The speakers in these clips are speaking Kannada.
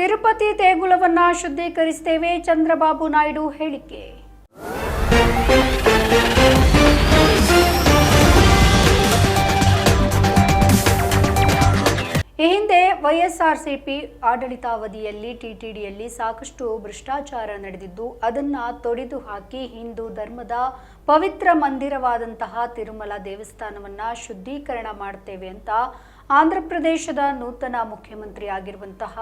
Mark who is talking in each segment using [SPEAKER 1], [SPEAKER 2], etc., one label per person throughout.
[SPEAKER 1] ತಿರುಪತಿ ದೇಗುಲವನ್ನ ಶುದ್ಧೀಕರಿಸುತ್ತೇವೆ ಚಂದ್ರಬಾಬು ನಾಯ್ಡು ಹೇಳಿಕೆ. ಈ ಹಿಂದೆ ವೈಎಸ್ಆರ್ಸಿಪಿ ಆಡಳಿತಾವಧಿಯಲ್ಲಿ ಟಿಟಿಡಿಯಲ್ಲಿ ಸಾಕಷ್ಟು ಭ್ರಷ್ಟಾಚಾರ ನಡೆದಿದ್ದು, ಅದನ್ನ ತೊಡೆದು ಹಾಕಿ ಹಿಂದೂ ಧರ್ಮದ ಪವಿತ್ರ ಮಂದಿರವಾದಂತಹ ತಿರುಮಲ ದೇವಸ್ಥಾನವನ್ನ ಶುದ್ಧೀಕರಣ ಮಾಡುತ್ತೇವೆ ಅಂತ ಆಂಧ್ರಪ್ರದೇಶದ ನೂತನ ಮುಖ್ಯಮಂತ್ರಿ ಆಗಿರುವಂತಹ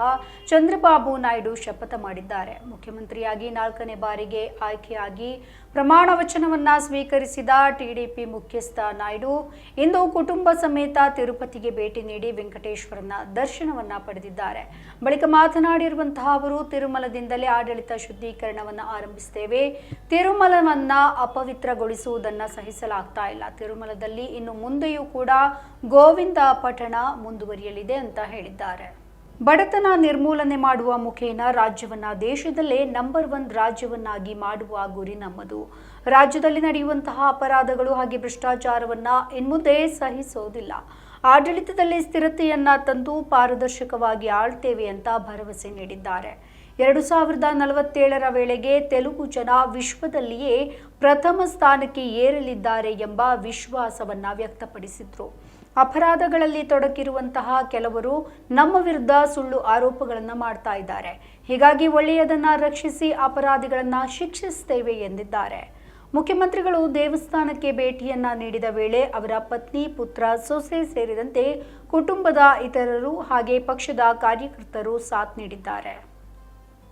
[SPEAKER 1] ಚಂದ್ರಬಾಬು ನಾಯ್ಡು ಶಪಥ ಮಾಡಿದ್ದಾರೆ. ಮುಖ್ಯಮಂತ್ರಿಯಾಗಿ ನಾಲ್ಕನೇ ಬಾರಿಗೆ ಆಯ್ಕೆಯಾಗಿ ಪ್ರಮಾಣ ವಚನವನ್ನ ಸ್ವೀಕರಿಸಿದ ಟಿಡಿಪಿ ಮುಖ್ಯಸ್ಥ ನಾಯ್ಡು ಇಂದು ಕುಟುಂಬ ಸಮೇತ ತಿರುಪತಿಗೆ ಭೇಟಿ ನೀಡಿ ವೆಂಕಟೇಶ್ವರನ ದರ್ಶನವನ್ನ ಪಡೆದಿದ್ದಾರೆ. ಬಳಿಕ ಮಾತನಾಡಿರುವಂತಹ ಅವರು, ತಿರುಮಲದಿಂದಲೇ ಆಡಳಿತ ಶುದ್ಧೀಕರಣವನ್ನು ಆರಂಭಿಸುತ್ತೇವೆ ತಿರುಮಲವನ್ನ ಅಪವಿತ್ರಗೊಳಿಸುವುದನ್ನು ಸಹಿಸಲಾಗ್ತಾ ಇಲ್ಲ. ತಿರುಮಲದಲ್ಲಿ ಇನ್ನು ಮುಂದೆಯೂ ಕೂಡ ಗೋವಿಂದ ಪಠಣ ಮುಂದುವರಿಯಲಿದೆ ಅಂತ ಹೇಳಿದ್ದಾರೆ. ಬಡತನ ನಿರ್ಮೂಲನೆ ಮಾಡುವ ಮುಖೇನ ರಾಜ್ಯವನ್ನ ದೇಶದಲ್ಲೇ ನಂಬರ್ ಒನ್ ರಾಜ್ಯವನ್ನಾಗಿ ಮಾಡುವ ಗುರಿ ನಮ್ಮದು. ರಾಜ್ಯದಲ್ಲಿ ನಡೆಯುವಂತಹ ಅಪರಾಧಗಳು ಹಾಗೆ ಭ್ರಷ್ಟಾಚಾರವನ್ನ ಇನ್ಮುಂದೆ ಸಹಿಸೋದಿಲ್ಲ. ಆಡಳಿತದಲ್ಲಿ ಸ್ಥಿರತೆಯನ್ನ ತಂದು ಪಾರದರ್ಶಕವಾಗಿ ಆಳ್ತೇವೆ ಅಂತ ಭರವಸೆ ನೀಡಿದ್ದಾರೆ. ಎರಡು ಸಾವಿರದ ನಲವತ್ತೇಳರ ವೇಳೆಗೆ ತೆಲುಗು ಜನ ವಿಶ್ವದಲ್ಲಿಯೇ ಪ್ರಥಮ ಸ್ಥಾನಕ್ಕೆ ಏರಲಿದ್ದಾರೆ ಎಂಬ ವಿಶ್ವಾಸವನ್ನ ವ್ಯಕ್ತಪಡಿಸಿದ್ರು. ಅಪರಾಧಗಳಲ್ಲಿ ತೊಡಕಿರುವಂತಹ ಕೆಲವರು ನಮ್ಮ ವಿರುದ್ಧ ಸುಳ್ಳು ಆರೋಪಗಳನ್ನು ಮಾಡ್ತಾ ಇದ್ದಾರೆ. ಹೀಗಾಗಿ ಒಳ್ಳೆಯದನ್ನ ರಕ್ಷಿಸಿ ಅಪರಾಧಿಗಳನ್ನ ಶಿಕ್ಷಿಸುತ್ತೇವೆ ಎಂದಿದ್ದಾರೆ. ಮುಖ್ಯಮಂತ್ರಿಗಳು ದೇವಸ್ಥಾನಕ್ಕೆ ಭೇಟಿಯನ್ನ ನೀಡಿದ ವೇಳೆ ಅವರ ಪತ್ನಿ, ಪುತ್ರ, ಸೊಸೆ ಸೇರಿದಂತೆ ಕುಟುಂಬದ ಇತರರು ಹಾಗೆ ಪಕ್ಷದ ಕಾರ್ಯಕರ್ತರು ಸಾಥ್ ನೀಡಿದ್ದಾರೆ.